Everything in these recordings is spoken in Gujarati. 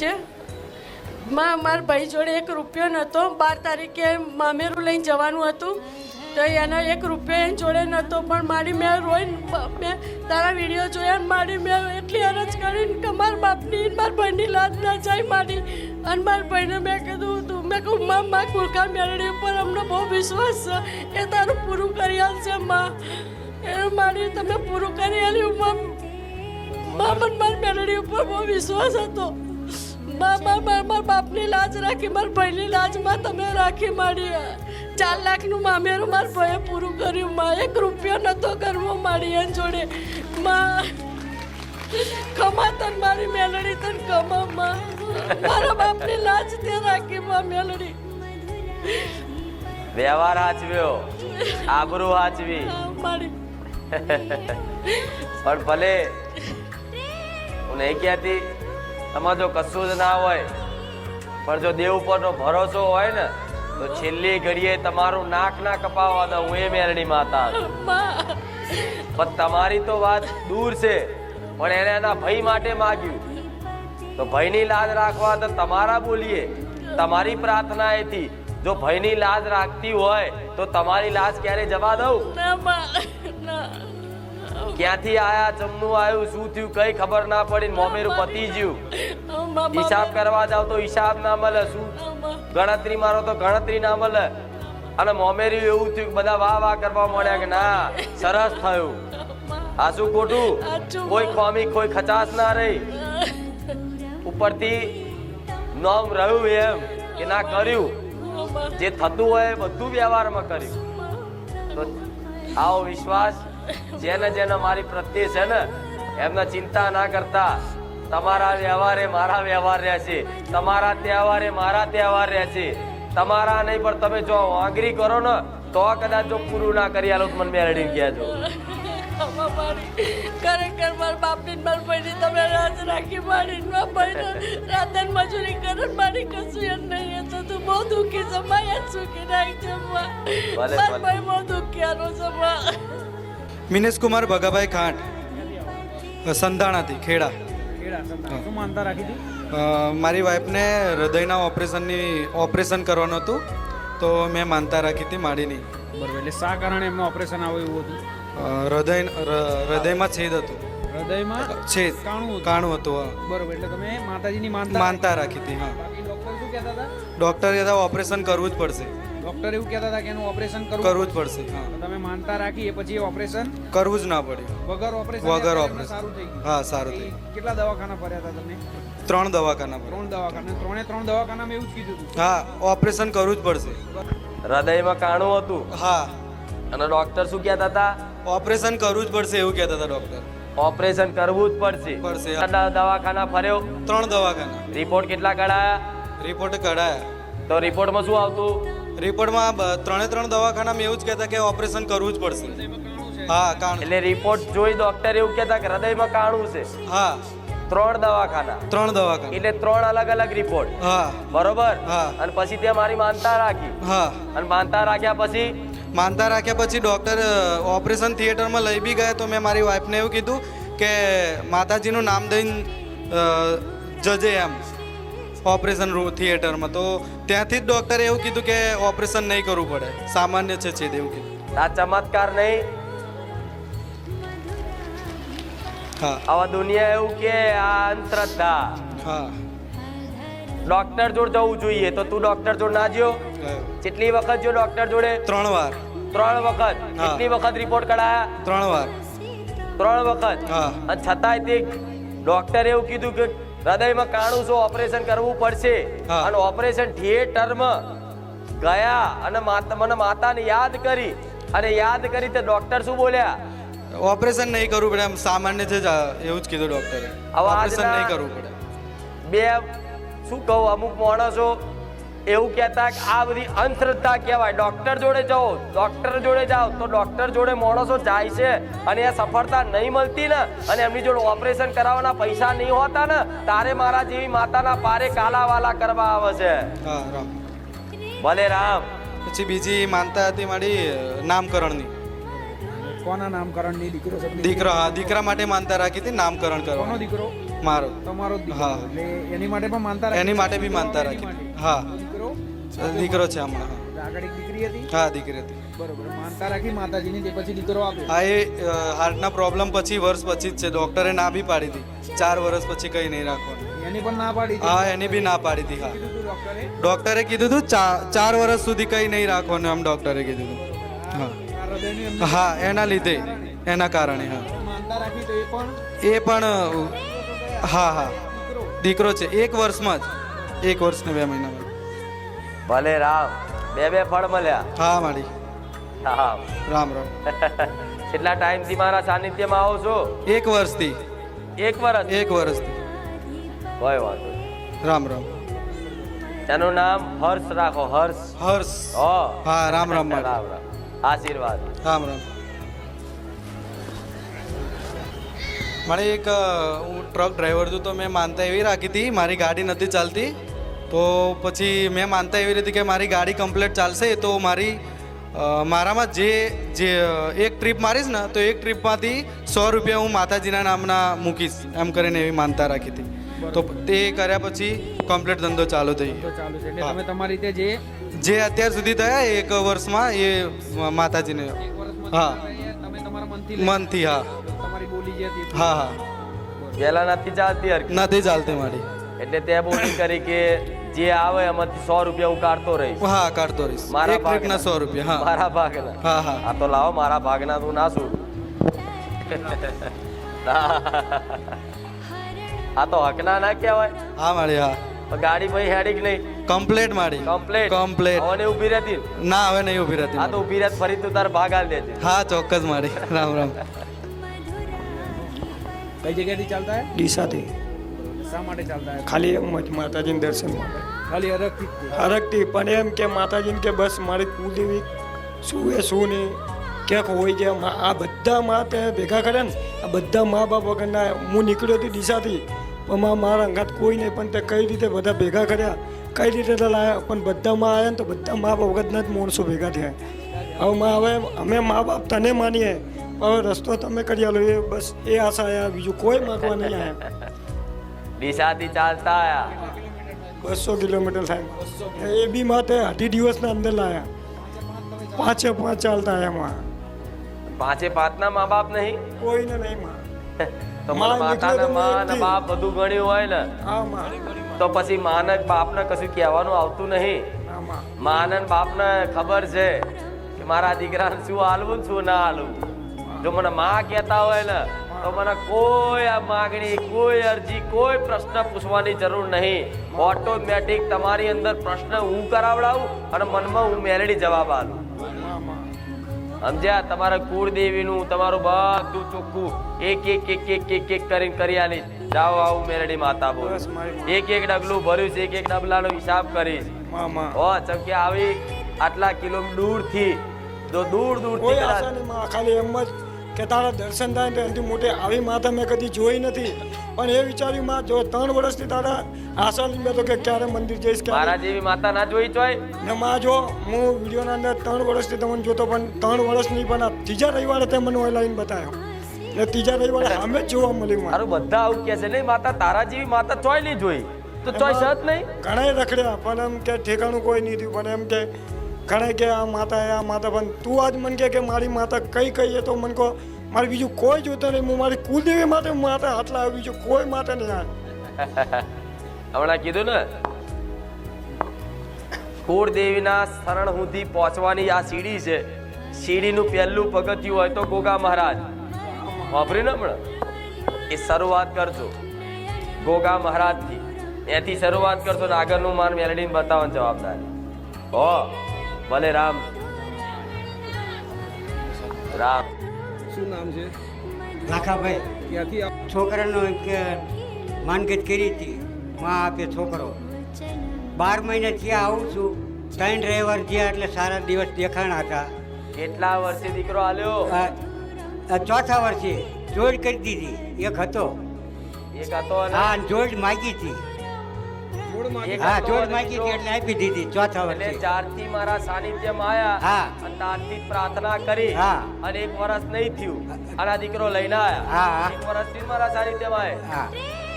છે. માં મારા ભાઈ જોડે એક રૂપિયો નહોતો. બાર તારીખે મામેરું લઈને જવાનું હતું. તો એનો એક રૂપિયો એની જોડે નહોતો, પણ મારી મેં રોઈ મેં તારા વીડિયો જોયા મારી મેં એટલી અરજ કરીને કે મારા બાપની, મારા ભાઈની લાજ ના જાય મારી. અને મારા ભાઈને મેં કીધું હતું મેં કહું માં માં કુલકા મેળડી ઉપર અમને બહુ વિશ્વાસ છે. એ તારું પૂરું કરી આવશે માં. એ મારી તમે પૂરું કરી આવ્યું માં. મને મારી મેળડી ઉપર બહુ વિશ્વાસ હતો. મારા મારા બાપની લાજ રાખી મારા ભાઈની લાજમાં તમે રાખી મારી ચાર લાખનું મામેરું મારા ભાઈએ પૂરું કર્યું. માં એક રૂપિયો નહોતો કરવો મારી એની જોડે. માં ખમા તન મારી મેલડી તન કમા માં. મારા બાપની લાજ તે રાખી માં મેલડી. વ્યવહાર હાચવ્યો. આબરૂ હાચવી. પણ ભલે હું નહીં કહેતી. તમારે જો કશું જ ના હોય, પણ જો દેવ ઉપરનો ભરોસો હોય ને, તો છેલ્લી ઘડીએ તમારું નાક ના કપાવવાના હું એ મેરણી માતા. પણ તમારી તો વાત દૂર છે, પણ એને એના ભાઈ માટે માગ્યું. તો ભાઈની લાજ રાખવા તો તમારા બોલીએ, તમારી પ્રાર્થના એથી. જો ભાઈની લાજ રાખતી હોય, તો તમારી લાજ ક્યારે જવા દઉં? ક્યાંથી આયા? જમનું આવ્યું શું થયું? કઈ ખબર ના પડી. મોમેરું પતી ગયું હિસાબ કરવા જાવ તો હિસાબ ના મળે. શું? ગણતરી મારો તો ગણતરી ના મળે. અને મોમેરી એવું થયું કે બધા વાહ વાહ કરવા મળ્યા કે ના સરસ થયું. આ શું ખોટું? કોઈ ખોમી કોઈ ખચાસ ના રહી. ઉપરથી નોમ રહ્યું એમ કે ના કર્યું. જે થતું હોય બધું વ્યવહારમાં કર્યું. તો આવો વિશ્વાસ. જેને જેને મારી પ્રત્યે છે ને એમને ચિંતા ના કરતા. તમારા વ્યવહારે મારા વ્યવહાર રહેશે તમારા તહેવારે મારા તહેવાર રહેશે તમારા નહીં પણ તમે જો આંગરી કરો ને તો કદાચ જો પૂરું ના કરી આલો મન મેળવી ગયા છો ખરેખર મારા બાપની મારા ભાઈની તમે રાજ રાખી મારી ને ભાઈને રાતન મજૂરી કરે મારી કશું એમ નહીં. એ તો તું બહુ દુઃખી છે માં જ સુખી નાખ છે મારા. ભાઈ બહુ દુઃખિયારો છે મિનેશ કુમાર ભગાભાઈ ખાંટ સંધાણાથી ખેડા. મારી વાઈફને હૃદયના ઓપરેશનની ઓપરેશન કરવાનું હતું તો મેં માનતા રાખી હતી માડીની. બરાબર એટલે શા કારણે એમનું ઓપરેશન આવ્યું એવું હતું? હૃદય હૃદયમાં છેદ હતું. હૃદયમાં? છેદ. કાણું કાણું હતું. બરોબર એટલે તમે માતાજીની માનતા માનતા રાખી હતી હા. ડોક્ટર શું કહેતા હતા? ડૉક્ટર કહેતા ઓપરેશન કરવું જ પડશે. ડોક્ટર એવું કહેતા હતા કે એનું ઓપરેશન કરવું જ પડશે હા. માનતા રાખી એ પછી ઓપરેશન કરવું જ ના પડ્યું વગર ઓપરેશન વગર ઓપરેશન. સારું થઈ ગયું. હા સારું થઈ ગયું. કેટલા દવાખાના ફર્યા હતા તમે ત્રણ દવાખાના ત્રણ દવાખાના. ત્રણે ત્રણ દવાખાનામાં એવું જ કીધું હતું? હા ઓપરેશન કરવું જ પડશે. હૃદયમાં કાણું હતું. હા. અને ડોક્ટર શું કહેતા હતા? ઓપરેશન કરવું જ પડશે એવું કહેતા હતા ડૉક્ટર. ઓપરેશન કરવું જ પડશે. પડશે. દવાખાના ફર્યો? ત્રણ દવાખાના. રિપોર્ટ કેટલા કઢાયા? રિપોર્ટ કઢાયા. તો રિપોર્ટમાં શું આવતું? રિપોર્ટમાં ત્રણે ત્રણ દવાખાનામાં એવું જ કહેતા કે ઓપરેશન કરવું જ પડશે. હા કાણું. એટલે રિપોર્ટ જોઈ ડોક્ટર એવું કહેતા કે હૃદયમાં કાણું છે. હા. ત્રણ દવાખાના. ત્રણ દવાખાના. એટલે ત્રણ અલગ અલગ રિપોર્ટ. હા. બરોબર? હા. અને પછી તે મારી માનતા રાખી. હા. અને માનતા રાખ્યા પછી? માનતા રાખ્યા પછી ડૉક્ટર ઓપરેશન થિયેટરમાં લઈ બી ગયા તો મેં મારી વાઈફને એવું કીધું કે માતાજીનું નામ દઈને જજે એમ. ઓપરેશન રૂમ થિયેટરમાં. તો ત્યાંથી જ ડૉક્ટરે એવું કીધું કે ઓપરેશન નહીં કરવું પડે. સામાન્ય છે છેદ એવું કીધું. આ ચમત્કાર નહીં. હા. આવા દુનિયા એવું કે આ અંધશ્રદ્ધા. હા. ડોક્ટર જોડે જવું જોઈએ. તો તું ડોક્ટર જોડે ના જ્યો. કેટલી વખત જો ડોક્ટર જોડે? ત્રણ વાર. ત્રણ વખત. કેટલી વખત રિપોર્ટ કઢાયા? ત્રણ વાર. ત્રણ વખત. હા. અને છતાંય તે ડોક્ટરે એવું કીધું કે હૃદયમાં કાણું છો ઓપરેશન કરવું પડશે અને ઓપરેશન થિયેટરમાં ગયા અને માતા મને માતાને યાદ કરી અને યાદ કરી તે ડોક્ટર શું બોલ્યા? ઓપરેશન નહીં કરવું પડે એમ સામાન્ય છે એવું જ કીધું ડોક્ટરે. ઓપરેશન નહીં કરવું પડે. બે શું કહું અમુક માણસો એવું કહેતા કે આ બધી અંધશ્રદ્ધા કહેવાય. ડોક્ટર જોડે જાઓ ડોક્ટર જોડે જાઓ તો ડોક્ટર જોડે માણસો જાય છે અને એ સફળતા નહીં મળતી ને અને એમની જોડે ઓપરેશન કરાવવાના પૈસા નહીં હોતા ને તારે મારા જેવી માતાના પારે કાલાવાલા કરવા આવે છે. ભલે રામ. પછી બીજી માનતા હતી મારી નામકરણની. કોના નામકરણની દીકરો દીકરો હા દીકરા માટે માનતા રાખી હતી નામકરણ કોનો દીકરો? મારો. તમારો હા. એની માટે પણ માનતા એની માટે બી માનતા રાખી. હા. દીકરો છે હમણાં. આગળ એક દીકરી હતી? હા દીકરી હતી. બરોબર માનતા રાખી માતાજીની તે પછી દીકરો આપ્યો? હા એ હાર્ટના પ્રોબ્લેમ પછી વર્ષ પછી જ છે. ડોક્ટરે ના બી પાડી હતી. ચાર વર્ષ પછી કંઈ નહીં રાખવાનું. એની પણ ના પાડી હા એની બી ના પાડી હતી હા. ડોક્ટરે? કીધું હતું ચાર વર્ષ સુધી કંઈ નહીં રાખવાનું એમ ડોક્ટરે કીધું હતું હા. હા એના લીધે એના કારણે હા. એ પણ? હા હા. દીકરો? દીકરો છે એક વર્ષમાં જ. એક વર્ષ ને બે મહિનામાં. ભલે રામ. બે બે ફળ મળ્યા. હા માડી. હા. રામ રામ. કેટલા ટાઈમથી મારા સાનિધ્યમાં આવો છો? એક વર્ષથી. એક વર્ષ? એક વર્ષથી. કોઈ વાંધો. રામ રામ. એનું નામ હર્ષ રાખો હર્ષ. હર્ષ. હો. હા રામ રામ રામ રામ. આશીર્વાદ. રામ રામ. મારે એક હું ટ્રક ડ્રાઈવર છું તો મેં માનતા એવી રાખી હતી મારી ગાડી નથી ચાલતી. તો પછી મેં માનતા એવી રીતે કે મારી ગાડી કમ્પ્લેટ ચાલશે તો મારી મારામાં જે જે એક ટ્રીપ મારીશ ને તો એક ટ્રીપમાંથી સો રૂપિયા હું માતાજીના નામના મૂકીશ એમ કરીને એવી માનતા રાખી હતી. તો તે કર્યા પછી કમ્પ્લેટ ધંધો ચાલુ થઈ તો ગયો ચાલુ છે. એટલે હા. તમે તમારી રીતે જે જે અત્યાર સુધી થયા એક વર્ષમાં એ માતાજીને હા. તમારે તમે તમારા મનથી હા. હા હા. પહેલા નથી ચાલતી નથી ચાલતી મારી. એટલે તે બોલી કરી કે જે આવે એમાંથી સો રૂપિયા હું કાઢતો રહીશ. હા કાઢતો રહીશ. મારા ભાગના. સો રૂપિયા હા. મારા ભાગના. હા હા. આ તો લાવો મારા ભાગના તું ના શું આ તો હકના ના કહેવાય. હા મારી હા. ગાડી ભાઈ હેડી કે નહીં? કમ્પ્લેટ મારી. કમ્પ્લેટ કમ્પ્લેટ હવે ઊભી રહેતી? ના હવે નહીં ઊભી રહેતી આ તો ઊભી રહેત ફરી તું તાર ભાગ આલ દેજે. હા ચોક્કસ મારી. રામ રામ. કઈ જગ્યાએથી ચાલતા હે? ડીસાથી. શા માટે ચાલતા હે ખાલી એમ જ માતાજીના દર્શન. ખાલી અરગથી પણ એમ કે માતાજીને કે બસ મારી કુલદેવી શું એ શું નહીં. ક્યાંક હોય કે આ બધા મા તે ભેગા કર્યા ને આ બધા મા બાપ વગરના હું નીકળ્યો હતી દિશાથી. પણ મારા અંગાત કોઈ નહીં પણ તે કઈ રીતે બધા ભેગા કર્યા? કઈ રીતે લાયા? પણ બધા માં આવ્યા ને તો બધા મા બાપ વગરના જ માણસો ભેગા થયા. હવે માં હવે અમે મા બાપ તને માનીએ. હવે રસ્તો તમે કરી આલો એ બસ એ આશા આવ્યા બીજું કોઈ માગવા નહીં આવ્યા ડીસાથી ચાલતા આવ્યા બસો કિલોમીટર થાય. એ બી માટે અઢી દિવસના અંદર લાયા. પાંચે પાંચ ચાલતા એમાં પાંચે પાંચના મા બાપ નહીં? કોઈને નહીં માં. તો માં મને માતાને માં ને બાપ બધું ગણ્યું હોય ને? માં. તો પછી માને બાપને કશું કહેવાનું આવતું નહીં. માં. માને ને બાપને ખબર છે કે મારા દીકરાને શું હાલવું શું ના હાલવું. જો મને માં કહેતા હોય ને તો મને કોઈ માગણી કોઈ અરજી કોઈ પ્રશ્ન પૂછવાની જરૂર નહીં. ઓટોમેટિક તમારી અંદર પ્રશ્ન હું કરાવડાવું અને મનમાં હું મેલેડી જવાબ આલું સમજ્યા? તમારા કુળદેવીનું તમારું બધું ચોખ્ખું એક એક એક એક એક એક કરીને કરી આલીશ જાઓ આવું મેરડી માતા બોલ. એક એક ડગલું ભર્યું છે એક એક ડબલાનો હિસાબ કરીશ. ઓ ચમકે આવી આટલા કિલો દૂરથી જો દૂરમાં ખાલી એમ જ કે તારા દર્શન થાય ને એનાથી મોટી આવી માતા મેં કદી જોઈ નથી. પણ એ વિચાર્યું માં જો ત્રણ વર્ષથી તારા આશા મેં તો કે ક્યારે મંદિર જઈશ મારા ક્યારે જેવી માતા ના જોઈ ચોય? ને માં જો હું વિડીયોના અંદર ત્રણ વર્ષથી તમને જોતો પણ ત્રણ વર્ષ નહીં પણ આ ત્રીજા રવિવારે તે મને ઓનલાઈન બતાવ્યો ને ત્રીજા રવિવારે અમે જ જોવા મળ્યું મારું બધા આવું કહે છે નહીં માતા તારા જેવી માતા ચોય નહીં જોઈ. તો ચોય સત નહીં? ઘણાય રખડ્યા પણ એમ કે ઠેકાણું કોઈ નહીં થયું પણ એમ કે ઘણા કે આ માતા આ માતા પણ તું આજ મને કે કે મારી માતા કઈ કઈ તો મને કહો, મારે બીજું કોઈ જોતો નહીં, હું મારી કુલદેવી માટે માતા આટલા આવે બીજું કોઈ માતા નહીં આ. હમણાં કીધું ને, કુળદેવીના શરણ સુધી પહોંચવાની આ સીડી છે, સીડીનું પહેલું પગથિયું હોય તો ગોગા મહારાજ. વાપરી ને હમણાં? એ શરૂઆત કરજો, ગોગા મહારાજથી. એથી શરૂઆત કરશો ને આગળનું માન મેલડીને બતાવવાની જવાબદારી. હો. ભલે રામ. રામ. શું નામ છે? લાખાભાઈ. ક્યાંથી છોકરાનો એક માનગત કરી હતી. માં આપે છોકરો. બાર મહિને થયા આવું છું. ત્રણ ડ્રાઈવર થયા એટલે સારા દિવસ દેખાણા હતા. કેટલા વર્ષે દીકરો આલ્યો? ચોથા વર્ષે જોડ કરી દીધી. એક હતો. એક હતો હા જોડ માગી હતી. હા જોડ અને હતી એટલે આપી દીધી ચોથા વર્ષે. ચારથી મારા સાનિધ્યમાં આયા હા. અને ત્યારથી પ્રાર્થના કરી હા. અને એક વર્ષ નહીં થયું. અને દીકરો લઈને આયા. હા, હા. એક વર્ષથી મારા સાનિધ્યમાં આયા.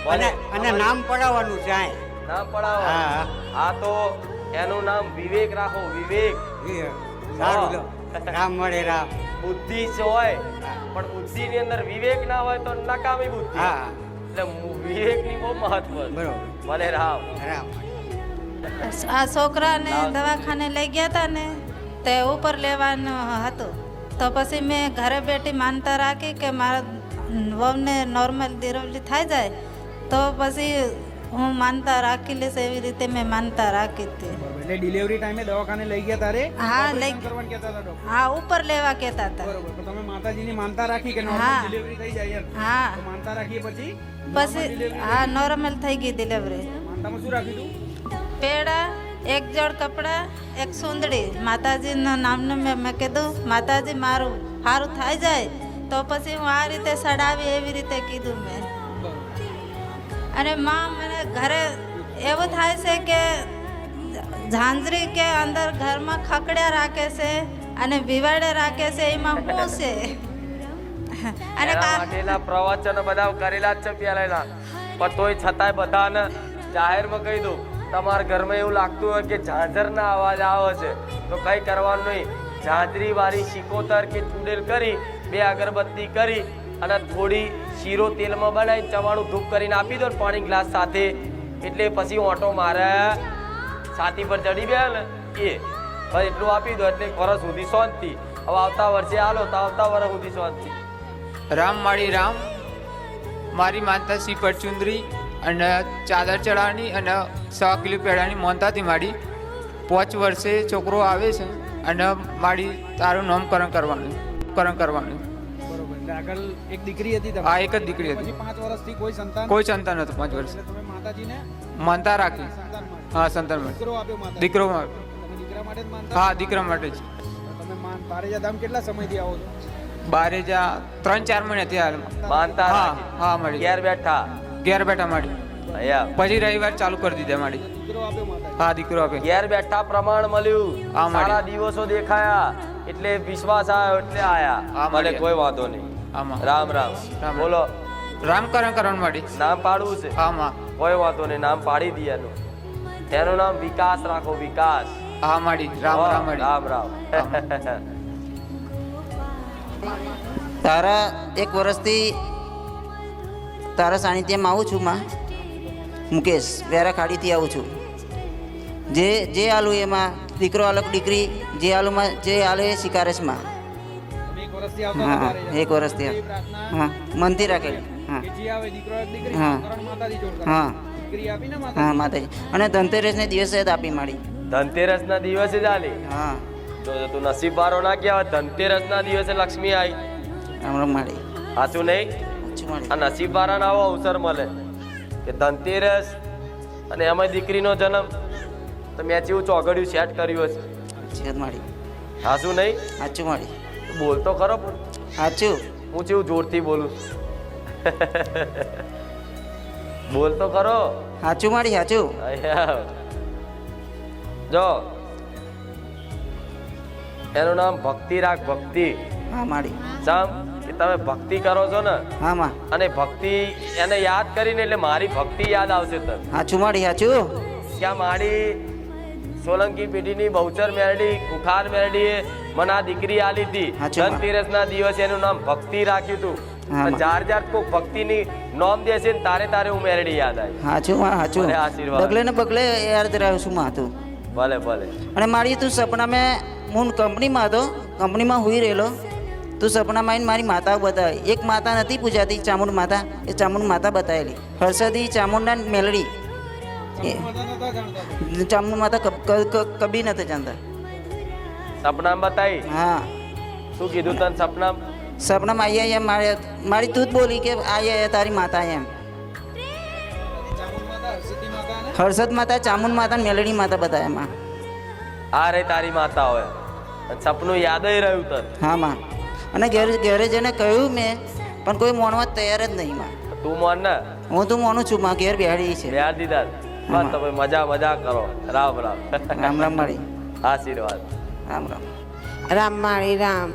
અને અને નામ પડાવવાનું છે આય. નામ પડાવો હા. હા. તો એનું નામ વિવેક રાખો વિવેક. સારું રામ મળે રામ. બુદ્ધિ જ હોય. પણ બુદ્ધિ ની અંદર વિવેક ના હોય તો નકામી બુદ્ધિ. હા. એટલે વિવેકની બહુ મહત્વ. ભલે રામ. રામ. આ છોકરાને દવાખાને લઈ ગયા હતા ને તે ઉપર લેવાનું હતું. તો પછી મેં ઘરે બેઠી માનતા રાખી કે મારા વહુને નોર્મલ ડિલિવરી થઈ જાય તો પછી હું માનતા રાખી લઈશ એવી રીતે મેં માનતા રાખી હતી. એટલે ડિલિવરી ટાઈમે દવાખાને લઈ ગયા તારે? હા, લઈ- કરવાનું કહેતા હતા ડોક્ટર હા ઉપર લેવા કહેતા હતા. બરોબર. તો તમે માતાજીની માનતા રાખી કે. નોર્મલ ડિલિવરી થઈ જાય એમ? હા. તો માનતા રાખી પછી? પછી હા નોર્મલ થઈ ગઈ ડિલિવરી માનતામાં શું રાખ્યું તું? પેડા એક જોડ કપડાં એક સુંદડી. માતાજીના નામનું મેં મેં કીધું માતાજી મારું સારું થઈ જાય. તો પછી હું આ રીતે સડાવી એવી રીતે કીધું મેં. અને માં મને ઘરે એવું થાય છે કે ઝાંઝરી કે અંદર ઘરમાં ખકડ્યા રાખે છે અને વિવાડે રાખે છે એમાં શું છે? અને કા- પ્રવચનો બધા કરેલા જ છે પહેલાના પણ તોય છતાંય બધાને જાહેરમાં કહી દઉં તમારા ઘરમાં એવું લાગતું હોય કે ઝાંઝરના અવાજ આવે છે. તો કંઈ કરવાનું નહીં. ઝાંઝરી વાળી શીકોતર કે ચૂડેલ કરી બે અગરબત્તી કરી અને થોડી શીરો તેલમાં બનાવી ચવાણું ધૂપ કરીને આપી દો પાણી ગ્લાસ સાથે. એટલે પછી ઓટો મારે છાતી પર ચડી ગયા ને એ બસ એટલું આપી દો એટલે એક વર્ષ સુધી શાંતિ. હવે આવતા વર્ષે આલો તો આવતા વર્ષ સુધી શાંતિ. રામ માળી રામ મારી માતા શ્રી પરચુંદરી અને ચાદર ચડાવવાની અને સવા કિલો પેડાની મોનતાથી માડી પાંચ વર્ષે છોકરો આવે છે અને મારી તારું નામકરણ કરવાનું કરણ કરવાનું. આગળ એક દીકરી હતી હા એક જ દીકરી હતી. પાંચ વર્ષથી કોઈ સંતાન? કોઈ સંતાન હતું પાંચ વર્ષ. માતાજીને માનતા રાખી. હા સંતાન માટે. દીકરો આપ્યો માતા દીકરો તમે દીકરા માટે જ માનતા? હા દીકરા માટે જ. તમે માન પારેજા ધામ કેટલા સમયથી આવો છો? બારે જા ત્રણ ચાર મહિના થયા માનતા હા હા મળી ઘેર બેઠા. ઘેર બેઠા માડી અહીંયા. પછી રવિવાર ચાલુ કરી દીધા માડી દીકરો આપ્યો માતા હા દીકરો આપે ઘેર બેઠા પ્રમાણ મળ્યું. સારા દિવસો દેખાયા. એટલે વિશ્વાસ આવ્યો એટલે આયા. મળી. કોઈ વાંધો નહીં. આમાં. રામ રામ. બોલો. રામકરણ કરણ માડી નામ પાડવું છે? આમાં કોઈ વાંધો નહીં. નામ પાડી દઈએ એનું નામ વિકાસ રાખો વિકાસ. હા માડી રામ રામ. રામ રામ તારા એક વર્ષથી તારા સાનિધ્યમાં આવું છું માં. મુકેશ વેરા ખાડીથી આવું છું. જે જે આલુ એમાં દીકરો આલક દીકરી જે આલુમાં જે આલે એ શિકારસમાં હા એક વર્ષથી હા મનથી રાખેલી. હા. હા. કરણ માતાજી જોડતા. હા. દીકરી આપી ને હા માતાજી. અને ધનતેરસને દિવસે જ આપી મારી. ધનતેરસ ના દિવસે જ આલી હા. તો તું નસીબ વારો ના કહેવાય ધનતેરસ ના દિવસે લક્ષ્મી આવી. હમણાં માડી સાચું નહીં? આ નસીબ વાળાને આવો અવસર મળે કે ધનતેરસ અને એમાં દીકરીનો જન્મ. તો મેં જેવું ચોઘડિયું સેટ કર્યું હશે. મારી. સાચું નહીં? સાચું માડી બોલ તો ખરો પણ. સાચું હું જેવું જોરથી બોલું. બોલ તો ખરો સાચું મારી સાચું જો. એનું નામ ભક્તિ રાખ ભક્તિ. હા મારી. સામ? કે તમે ભક્તિ કરો છો ને? હા માં. અને ભક્તિ એને યાદ કરીને એટલે મારી ભક્તિ યાદ આવશે તને. સાચું મારી સાચું ત્યાં મારી? સોલંકી પેઢીની બહુચર મેરડી કુખાર મેરડીએ મને આ દીકરી આલી હતી ધનતેરસ ના દિવસે એનું નામ ભક્તિ રાખ્યું હતું જાર જાર કોઈ ભક્તિની નોમ દેશે ને તારે તારે હું મેરડી યાદ આવી. હાચું માં ભલે આશીર્વાદ. બગલે ને બગલે યાદ રહ્યું છું માં તું. ભલે ભલે. અને મારી તું સપના મેં હું કંપનીમાં હતો કંપનીમાં હુઈ રહેલો. તું સપનામાં આવીને મારી માતા બતાવી. એક માતા નથી પૂજાતી ચામુંડ માતા. એ ચામુંડ માતા બતાવેલી. હર્ષદી ચામુંડા મેલડી. ચામુંડ માતા કબ- નથી જાણતા. સપના બતાવી? હા. શું કીધું તને સપનામ? સપનામાં આયા એમ મારે મારી તું જ બોલી કે આયા તારી માતા એમ. હર્ષદ માતા ચામુંડ માતા ને મેલડી માતા બધા એમાં. આ રે તારી માતા હોય. સપનું યાદ રહ્યું તને. હા માં. અને ઘેર ઘેરે જઈને કહ્યું મેં પણ કોઈ મોણવા તૈયાર જ નહીં માં. તું મોન ને? હું તું માનું છું માં. ઘેર બેહાડી છે. બેહાડ દીધા બસ તમે મજા મજા કરો. રામ રામ. રામ રામ માળી આશીર્વાદ. રામ રામ. રામ માળી રામ.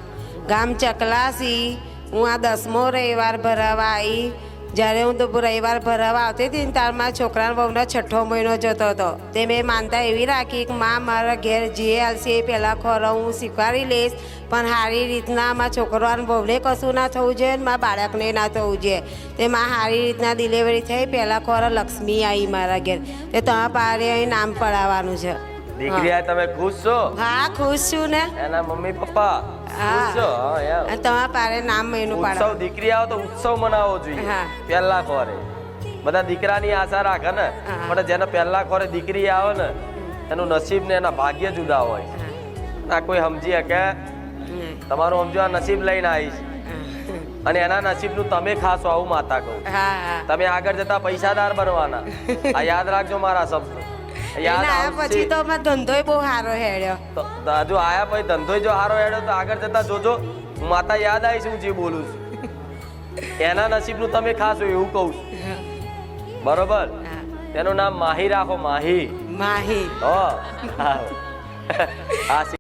ગામ ચકલાસી હું આ દસમો રવિવાર ભરાવા આવી જ્યારે હું તો રવિવાર ભરાવા આવતી હતી ને ત્યારે મારા છોકરાનો બહુનો છઠ્ઠો મહિનો જતો હતો. તે મેં માનતા એવી રાખી કે માં મારા ઘેર જે હાલશે એ પહેલાં ખોરો હું સ્વીકારી લઈશ. પણ સારી રીતના મારા છોકરાને બહુને કશું ના થવું જોઈએ ને મારા બાળકને ના થવું જોઈએ. તે માં સારી રીતના ડિલિવરી થઈ પહેલાં ખોરો લક્ષ્મી આવી મારા ઘેર. તે તમારા પારે અહીં નામ પડાવવાનું છે. દીકરી તમે ખુશ છો? હા ખુશ છું ને. એના મમ્મી પપ્પા. હા. તમારા પારે નામ એનું ઉત્સવ દીકરી આવો તો ઉત્સવ મનાવવો જોઈએ. પહેલા ખોરે. બધા દીકરાની આશા રાખે ને પણ જેને પહેલા ખોરે દીકરી આવે ને એનું નસીબ ને એના ભાગ્ય જુદા હોય. ના કોઈ સમજી શકે? તમારું સમજો આ નસીબ લઈને આવીશ. અને એના નસીબનું તમે ખાસો આવું માતા કહું. તમે આગળ જતા પૈસાદાર બનવાના. આ યાદ રાખજો મારા શબ્દ. એના પછી તો અમારો ધંધોય બહુ સારો હેડ્યો. તો તો આયા પછી ધંધો જો સારો હેડ્યો તો આગળ જતા જોજો. માતા યાદ આવીશ હું જે બોલું છું. એના નસીબનું તમે ખાશો એવું કહું છું. બરોબર? તેનું નામ માહી રાખો માહી. માહી. હા.